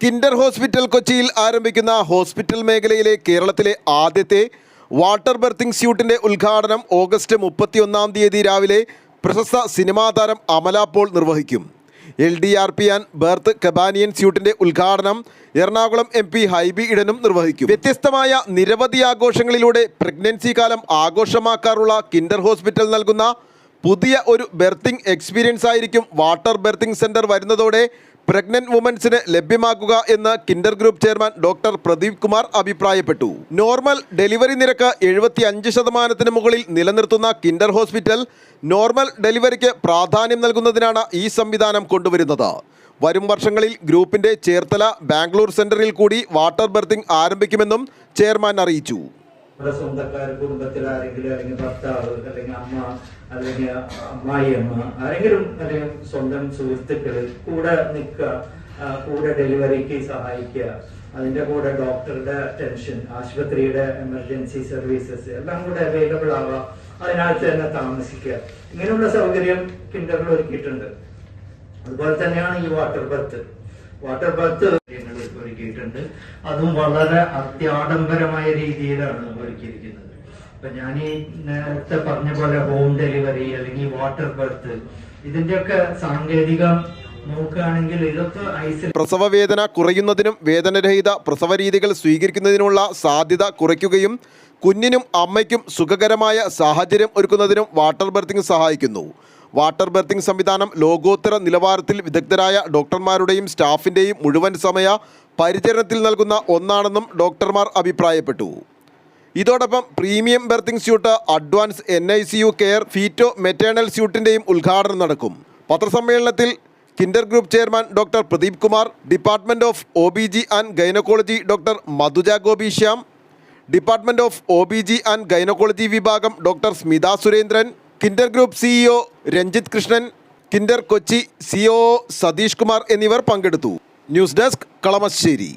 Kinder hospital കൊച്ചിയിൽ ആരംഭിക്കുന്ന hospital മേഖലയിലെ കേരളത്തിലെ ആദ്യത്തെ വാട്ടർ ബർത്തിംഗ് സ്യൂട്ടിന്റെ ഉദ്ഘാടനം ഓഗസ്റ്റ് മുപ്പത്തിയൊന്നാം തീയതി രാവിലെ പ്രശസ്ത സിനിമാ താരം അമല പോൾ നിർവഹിക്കും. L D R P and birth കബാനിയൻ സ്യൂട്ടിന്റെ ഉദ്ഘാടനം എറണാകുളം എം പി ഹൈബി ഇടനും നിർവഹിക്കും. വ്യത്യസ്തമായ നിരവധി ആഘോഷങ്ങളിലൂടെ പ്രഗ്നൻസി കാലം ആഘോഷമാക്കാറുള്ള കിൻഡർ ഹോസ്പിറ്റൽ നൽകുന്ന പുതിയ ഒരു ബെർത്തിംഗ് എക്സ്പീരിയൻസ് ആയിരിക്കും വാട്ടർ ബെർത്തിംഗ് സെന്റർ വരുന്നതോടെ പ്രഗ്നന്റ് വുമൻസിന് ലഭ്യമാക്കുക എന്ന് Kinder group chairman doctor Pradeep Kumar അഭിപ്രായപ്പെട്ടു. നോർമൽ ഡെലിവറി നിരക്ക് എഴുപത്തി അഞ്ച് ശതമാനത്തിന് മുകളിൽ നിലനിർത്തുന്ന കിൻഡർ ഹോസ്പിറ്റൽ നോർമൽ ഡെലിവറിക്ക് പ്രാധാന്യം നൽകുന്നതിനാണ് ഈ സംവിധാനം കൊണ്ടുവരുന്നത്. വരും വർഷങ്ങളിൽ ഗ്രൂപ്പിന്റെ ചേർത്തല ബാംഗ്ലൂർ സെന്ററിൽ കൂടി വാട്ടർ ബർത്തിംഗ് ആരംഭിക്കുമെന്നും ചെയർമാൻ അറിയിച്ചു. നമ്മുടെ സ്വന്തക്കാർ കുടുംബത്തിൽ ആരെങ്കിലും അല്ലെങ്കിൽ ഭർത്താവ് അല്ലെങ്കിൽ അമ്മ അല്ലെങ്കിൽ അമ്മായി അമ്മ ആരെങ്കിലും അല്ലെങ്കിൽ സ്വന്തം സുഹൃത്തുക്കൾ കൂടെ നിൽക്കുക കൂടെ ഡെലിവറിക്ക് സഹായിക്കുക അതിന്റെ കൂടെ ഡോക്ടറുടെ ടെൻഷൻ ആശുപത്രിയുടെ എമർജൻസി സർവീസസ് എല്ലാം കൂടെ അവൈലബിൾ ആവുക അതിനകത്ത് തന്നെ താമസിക്കുക. ഇങ്ങനെയുള്ള സൗകര്യം കിൻഡറിൽ ഒരുക്കിയിട്ടുണ്ട്. അതുപോലെ തന്നെയാണ് ഈ വാട്ടർ ബർത്ത് വാട്ടർ ബർത്ത് അതും വളരെ അത്യാഡംബരമായ രീതിയിലാണ് ഒരുക്കിയിരിക്കുന്നത് ഇപ്പൊ ഞാൻ ഈ നേരത്തെ പറഞ്ഞ പോലെ ഹോം ഡെലിവറി അല്ലെങ്കിൽ വാട്ടർ ബർത്ത് ഇതിന്റെയൊക്കെ സാങ്കേതികം പ്രസവ വേദന കുറയുന്നതിനും വേദനരഹിത പ്രസവ രീതികൾ സ്വീകരിക്കുന്നതിനുള്ള സാധ്യത കുറയ്ക്കുകയും കുഞ്ഞിനും അമ്മയ്ക്കും സുഖകരമായ സാഹചര്യം ഒരുക്കുന്നതിനും വാട്ടർ ബർത്തിങ് സഹായിക്കുന്നു. വാട്ടർ ബർത്തിംഗ് സംവിധാനം ലോകോത്തര നിലവാരത്തിൽ വിദഗ്ധരായ ഡോക്ടർമാരുടെയും സ്റ്റാഫിന്റെയും മുഴുവൻ സമയ പരിചരണത്തിൽ നൽകുന്ന ഒന്നാണെന്നും ഡോക്ടർമാർ അഭിപ്രായപ്പെട്ടു. ഇതോടൊപ്പം premium birthing suite advance N I C U care feto maternal സ്യൂട്ടിന്റെയും ഉദ്ഘാടനം നടക്കും. പത്രസമ്മേളനത്തിൽ Kinder group chairman doctor Pradeep Kumar department of O B G and gynaecology doctor Madhuja Gopi Shyam department of O B G and gynaecology വിഭാഗം doctor Smitha Surendran Kinder group CEO Ranjith Krishnan Kinder Kochi CO Sathish Kumar എന്നിവർ പങ്കെടുത്തു. News desk Kalamassery